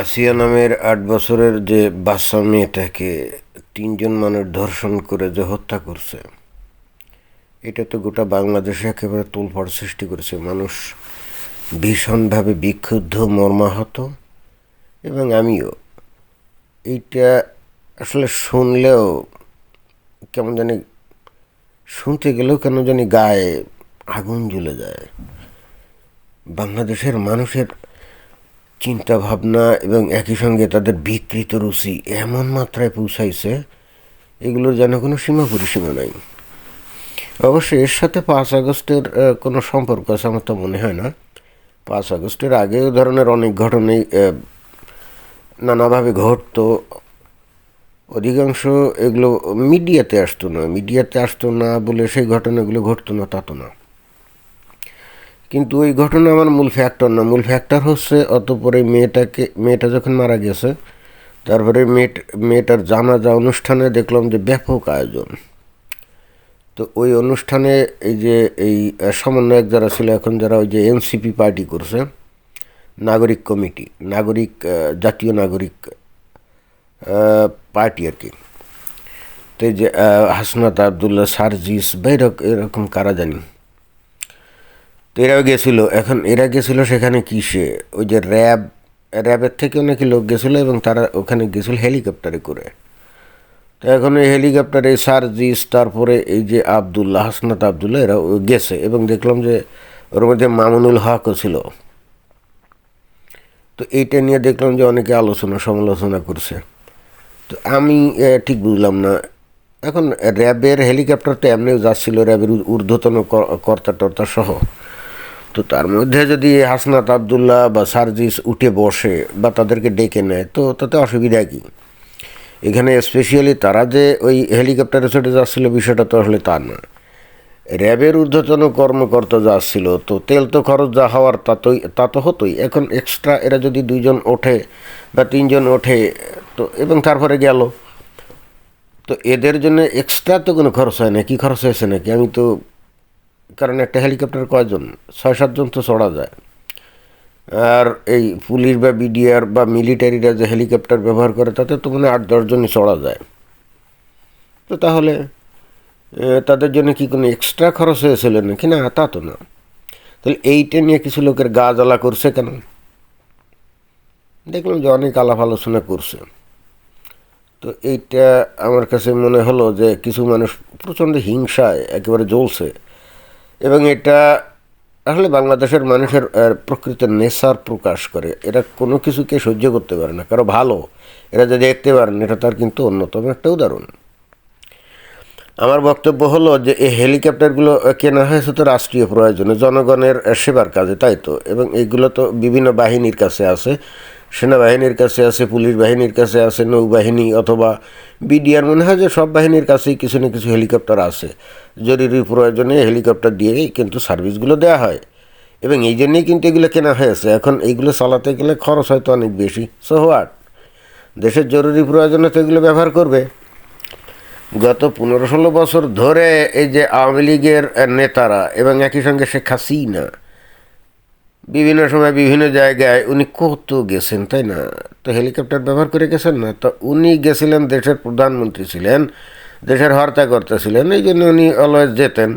আসিয়া নামের আট বছরের যে বাচ্চা মেয়েটাকে তিনজন মানুষ ধর্ষণ করে যে হত্যা করছে, এটা তো গোটা বাংলাদেশে একেবারে তোলপাড় সৃষ্টি করেছে। মানুষ ভীষণভাবে বিক্ষুব্ধ, মর্মাহত এবং আমিও। এইটা আসলে শুনলেও কেমন জানি, শুনতে গেলেও কেন জানি গায়ে আগুন জ্বলে যায়। বাংলাদেশের মানুষের চিন্তা ভাবনা এবং একই সঙ্গে তাদের বিকৃত রুচি এমন মাত্রায় পৌঁছাইছে, এগুলোর যেন কোনো সীমা পরিসীমা নাই। অবশ্য এর সাথে পাঁচ আগস্টের কোনো সম্পর্ক আছে আমার তো মনে হয় না। পাঁচ আগস্টের আগে ধরনের অনেক ঘটনাই নানাভাবে ঘটতো। অধিকাংশ এগুলো মিডিয়াতে আসতো না। মিডিয়াতে আসতো না বলে সেই ঘটনাগুলো ঘটতো না, তা তো না। কিন্তু ওই ঘটনা আমার মূল ফ্যাক্টর না। মূল ফ্যাক্টর হচ্ছে অতপরে মেয়েটাকে, মেয়েটা যখন মারা গেছে, তারপরে মেয়েট, মেয়েটার জানাজা অনুষ্ঠানে দেখলাম যে ব্যাপক আয়োজন। তো ওই অনুষ্ঠানে এই যে এই সমন্বয়ক যারা ছিল, এখন যারা ওই যে এনসিপি পার্টি করছে, নাগরিক কমিটি, নাগরিক জাতীয় নাগরিক পার্টি আর কি তো যে হাসনাত আবদুল্লাহ সারজিস বা এরক- এরকম কারা জানি। তো এরাও গেছিল, এখন এরা গেছিল সেখানে কিসে? ওই যে র্যাব, র্যাবের থেকেও নাকি লোক গেছিল এবং তারা ওখানে গেছিল হেলিকপ্টারে করে। তো এখন ওই হেলিকপ্টারে সার্জিস তারপরে এই যে আবদুল্লাহ, হাসনাত আবদুল্লাহ, এরা গেছে এবং দেখলাম যে ওর মধ্যে মামুনুল হকও ছিল। তো এইটা নিয়ে দেখলাম যে অনেকে আলোচনা সমালোচনা করছে। তো আমি ঠিক বুঝলাম না। এখন র্যাবের হেলিকপ্টার তো এমনিও যাচ্ছিল, র্যাবের ঊর্ধ্বতন কর্তা টর্তা সহ। তো তার মধ্যে যদি হাসনাত আবদুল্লাহ বা সার্জিস উঠে বসে বা তাদেরকে ডেকে নেয়, তো তাতে অসুবিধা কী? এখানে স্পেশালি তারা যে ওই হেলিকপ্টারে চড়ে যাচ্ছিল বিষয়টা তো আসলে তা না র্যাবের ঊর্ধ্বতন কর্মকর্তা যা ছিল, তো তেল তো খরচ যা হওয়ার তা তো তা তো হতোই। এখন এক্সট্রা এরা যদি দুইজন ওঠে বা তিনজন ওঠে, তো এবং তারপরে গেল। তো এদের জন্য এক্সট্রা তো কোনো খরচ হয় না। কি খরচ হয়েছে নাকি? আমি তো কারণ একটা হেলিকপ্টার কয়জন? ছয় সাতজন তো চড়া যায়। আর এই পুলিশ বা বিডিআর বা মিলিটারিরা যে হেলিকপ্টার ব্যবহার করে, তাতে তো মানে আট দশজনই চড়া যায়। তো তাহলে তাদের জন্য কি কোনো এক্সট্রা খরচ হয়েছিল নাকি? না, তা তো না। তাহলে এইটা নিয়ে কিছু লোকের গা জ্বালা করছে কেন? দেখলাম যে অনেক আলাপ আলোচনা করছে। তো এইটা আমার কাছে মনে হলো যে কিছু মানুষ প্রচণ্ড হিংসায় একেবারে জ্বলছে। এবং এটা আসলে বাংলাদেশের মানুষের প্রকৃত নেশার প্রকাশ করে। এরা কোনো কিছুকে সহ্য করতে পারে না, কারও ভালো। এরা যে দেখতে পারেন, এটা তার কিন্তু অন্যতম একটা উদাহরণ। আমার বক্তব্য হলো যে, এই হেলিকপ্টারগুলো কেনা হয়েছে তো রাষ্ট্রীয় প্রয়োজনে, জনগণের সেবার কাজে, তাই তো? এবং এইগুলো তো বিভিন্ন বাহিনীর কাছে আছে। সেনাবাহিনীর কাছে আছে, পুলিশ বাহিনীর কাছে আছে, নৌবাহিনী অথবা বিডিআর, মনে হয় যে সব বাহিনীর কাছেই কিছু না কিছু হেলিকপ্টার আছে। জরুরি প্রয়োজনে হেলিকপ্টার দিয়েই কিন্তু সার্ভিসগুলো দেওয়া হয়। এবং এই জন্যেই কিন্তু এগুলো কেনা হয়েছে। এখন এইগুলো চালাতে গেলে খরচ হয়তো অনেক বেশি। সো হোয়াট দেশের জরুরি প্রয়োজনে তো এগুলো ব্যবহার করবে। গত পনেরো ষোলো বছর ধরে এই যে আওয়ামী লীগের নেতারা এবং একই সঙ্গে শেখ হাসিনা বিভিন্ন সময় বিভিন্ন জায়গায় উনি কত গেছেন, তাই না? তো হেলিকপ্টার ব্যবহার করে গেছেন না? তো উনি গেছিলেন দেশের প্রধানমন্ত্রী ছিলেন, দেশের হর্তাকর্তা ছিলেন, এই জন্য উনি অলওয়েজ যেতেন।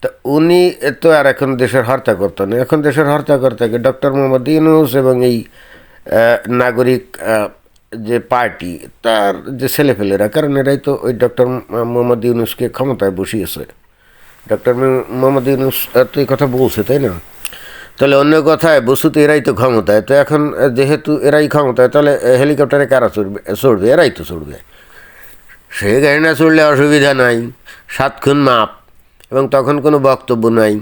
তা উনি তো আর এখন দেশের হর্তাকর্তা নেই এখন দেশের হর্তাকর্তাকে ডক্টর মোহাম্মদ ইউনুস এবং এই নাগরিক যে পার্টি, তার যে ছেলেপেলেরা, কারণ এরাই তো ওই ডক্টর মোহাম্মদ ইউনুসকে ক্ষমতায় বসিয়েছে। ডক্টর মোহাম্মদ ইউনুস তো এই কথা বলছে, তাই না? তাহলে অন্য কথায় বস্তুতে এরাই তো ক্ষমতায়, তো এখন যেহেতু এরাই ক্ষমতায়, তাহলে হেলিকপ্টারে কারা চড়বে চড়বে? এরাই তো চড়বে। সে গাড়ি না চড়লে অসুবিধা নাই সাতক্ষণ মাপ, এবং তখন কোনো বক্তব্য নাই,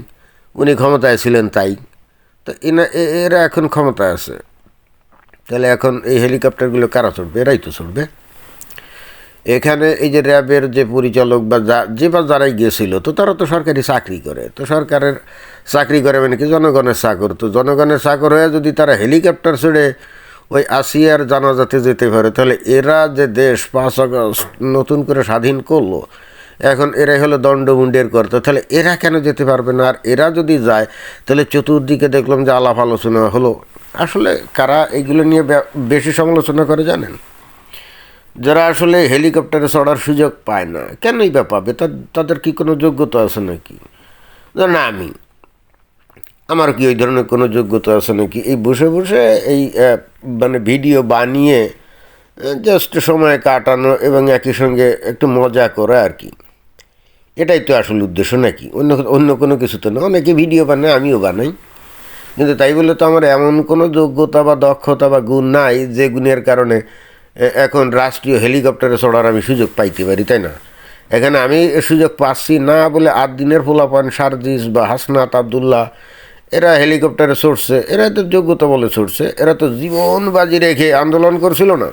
উনি ক্ষমতায় ছিলেন তাই। তো এনা এরা এখন ক্ষমতায় আছে। তাহলে এখন এই হেলিকপ্টারগুলো কারা চড়বে? এরাই তো চড়বে। এখানে এই যে র্যাবের যে পরিচালক বা যা, যে বা যারাই গিয়েছিল তো তারা তো সরকারি চাকরি করে, তো সরকারের চাকরি করে মানে কি জনগণের চাকর? তো জনগণের চাকর হয়ে যদি তারা হেলিকপ্টার ছেড়ে ওই আসিয়ার জানাজাতে যেতে পারে, তাহলে এরা যে দেশ পাঁচ আগস্ট নতুন করে স্বাধীন করল, এখন এরাই হলো দণ্ডমুণ্ডের কর্তা, তাহলে এরা কেন যেতে পারবে না? আর এরা যদি যায়, তাহলে চতুর্দিকে দেখলাম যে আলাপ আলোচনা হলো। আসলে কারা এগুলো নিয়ে বেশি সমালোচনা করে জানেন? যারা আসলে হেলিকপ্টারে চড়ার সুযোগ পায় না, কেনই বা পাবে? তাদের কি কোনো যোগ্যতা আছে নাকি? ধরেন আমি আমার কি ওই ধরনের কোনো যোগ্যতা আছে নাকি? এই বসে বসে এই মানে ভিডিও বানিয়ে জাস্ট সময় কাটানো এবং একই সঙ্গে একটু মজা করা আর কি। এটাই তো আসল উদ্দেশ্য নাকি? অন্য অন্য কোনো কিছু তো না। অনেকে ভিডিও বানায়, আমিও বানাই। কিন্তু তাই বলে তো আমার এমন কোনো যোগ্যতা বা দক্ষতা বা গুণ নাই যে গুণের কারণে এখন রাষ্ট্রীয় হেলিকপ্টারে চড়ার আমি সুযোগ পাইতে পারি, তাই না? এখানে আমি সুযোগ পাচ্ছি না বলে আট দিনের পোলাপান সারজিস বা হাসনাত আবদুল্লাহ এরা হেলিকপ্টারে ছুটছে, এরা তো যোগ্যতা বলে ছুটছে, এরা তো জীবন বাজি রেখে আন্দোলন করছিল না।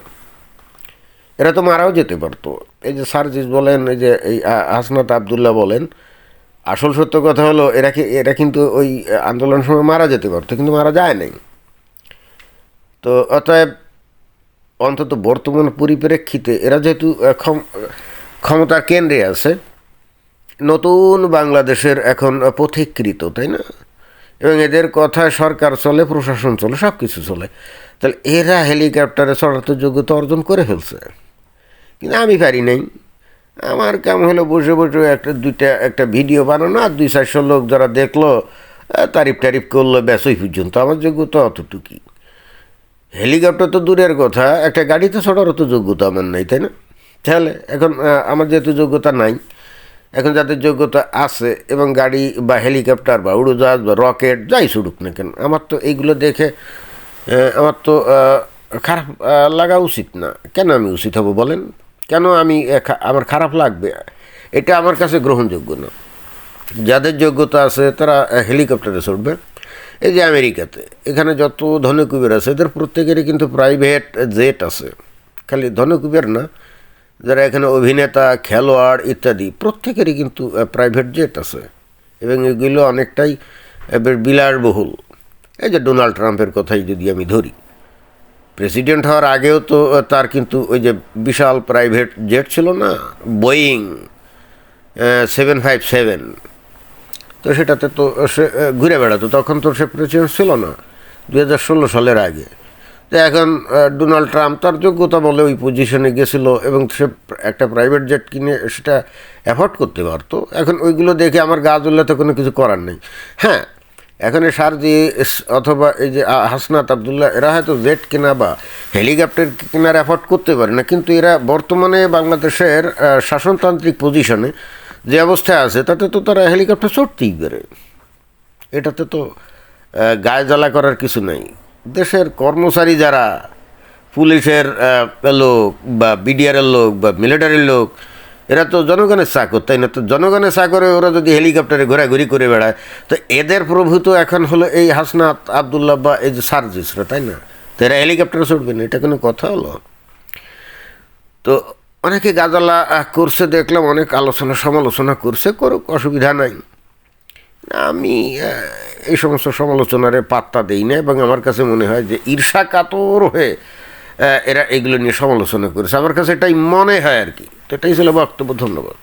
এরা তো মারাও যেতে পারতো। এই যে সার্জিস বলেন, এই যে এই হাসনাত আবদুল্লাহ বলেন, আসল সত্য কথা হলো, এরা কি, এরা কিন্তু ওই আন্দোলনের সময় মারা যেতে পারতো, কিন্তু মারা যায় নাই। তো অতএব অন্তত বর্তমান পরিপ্রেক্ষিতে এরা যেহেতু ক্ষম- ক্ষমতার কেন্দ্রে আছে, নতুন বাংলাদেশের এখন পথিকৃত, তাই না? এবং এদের কথায় সরকার চলে, প্রশাসন চলে সব কিছু চলে। তাহলে এরা হেলিকপ্টারে চড়ার তো যোগ্যতা অর্জন করে ফেলছে। কিন্তু আমি পারি নাই। আমার কাম হলো বসে বসে একটা, দুইটা, একটা ভিডিও বানানো আর দুই, চারশো লোক যারা দেখল তারিফ টারিফ করল, ব্যাস, ওই পর্যন্ত। আমার যোগ্যতা অতটুকুই। হেলিকপ্টার তো দূরের কথা, একটা গাড়িতে চড়ারও তো যোগ্যতা আমার নাই, তাই না? তাহলে এখন আমার যেহেতু যোগ্যতা নাই এখন যাদের যোগ্যতা আছে এবং গাড়ি বা হেলিকপ্টার বা উড়োজাহাজ বা রকেট, যাই ছুটুক না কেন, আমার তো এইগুলো দেখে আমার তো খারাপ লাগা উচিত না। কেন আমি উচিত হব বলেন? কেন আমি আমার খারাপ লাগবে? এটা আমার কাছে গ্রহণযোগ্য না। যাদের যোগ্যতা আছে, তারা হেলিকপ্টারে চড়বে এই যে আমেরিকাতে, এখানে যত ধনকুবের আছে, এদের প্রত্যেকেরই কিন্তু প্রাইভেট জেট আছে। খালি ধনকুবের না যারা এখানে অভিনেতা, খেলোয়াড় ইত্যাদি, প্রত্যেকেরই কিন্তু প্রাইভেট জেট আছে। এবং এগুলো অনেকটাই বিলাসবহুল। এই যে ডোনাল্ড ট্রাম্পের কথাই যদি আমি ধরি, প্রেসিডেন্ট হওয়ার আগেও তো তার কিন্তু ওই যে বিশাল প্রাইভেট জেট ছিল না বোয়িং সেভেন ফাইভ সেভেন তো সেটাতে তো সে ঘুরে বেড়াতো, তখন তো সে প্রেসিডেন্ট ছিল না দু হাজার ষোলো সালের আগে। এখন ডোনাল্ড ট্রাম্প তার যোগ্যতা বলে ওই পজিশনে গেছিল এবং সে একটা প্রাইভেট জেট কিনে সেটা অ্যাফোর্ড করতে পারতো। এখন ওইগুলো দেখে আমার গা জ্বললে কোনো কিছু করার নেই। হ্যাঁ এখন সারজি অথবা এই যে হাসনাত আবদুল্লাহ, এরা হয়তো জেট কেনা বা হেলিকপ্টার কেনার অ্যাফোর্ড করতে পারে না, কিন্তু এরা বর্তমানে বাংলাদেশের শাসনতান্ত্রিক পজিশনে যে অবস্থায় আছে, তাতে তো তারা হেলিকপ্টার চড়তেই পারে। এটাতে তো গায়ে জ্বালা করার কিছু নেই। দেশের কর্মচারী যারা, পুলিশের লোক বা বিডিআরের লোক বা মিলিটারির লোক, এরা তো জনগণের চাকর, তাই না? তো জনগণের চাকরে ওরা যদি হেলিকপ্টারে ঘোরাঘুরি করে বেড়ায়, তো এদের প্রভু তো এখন হলো এই হাসনাত আবদুল্লাহ বা এই যে সার্জিসরা, তাই না? তো এরা হেলিকপ্টারে চড়বে না, এটা কোনো কথা হলো? তো অনেকে গাজালা করছে, দেখলাম অনেক আলোচনা সমালোচনা করছে, করুক, অসুবিধা নাই। আমি এই সমস্ত সমালোচনার পাত্তা দেই না, এবং আমার কাছে মনে হয় যে ঈর্ষা কাতর হয়ে এরা এগুলো নিয়ে সমালোচনা করেছে। আমার কাছে এটাই মনে হয় আর কি। তো এটাই ছিল বক্তব্য, ধন্যবাদ।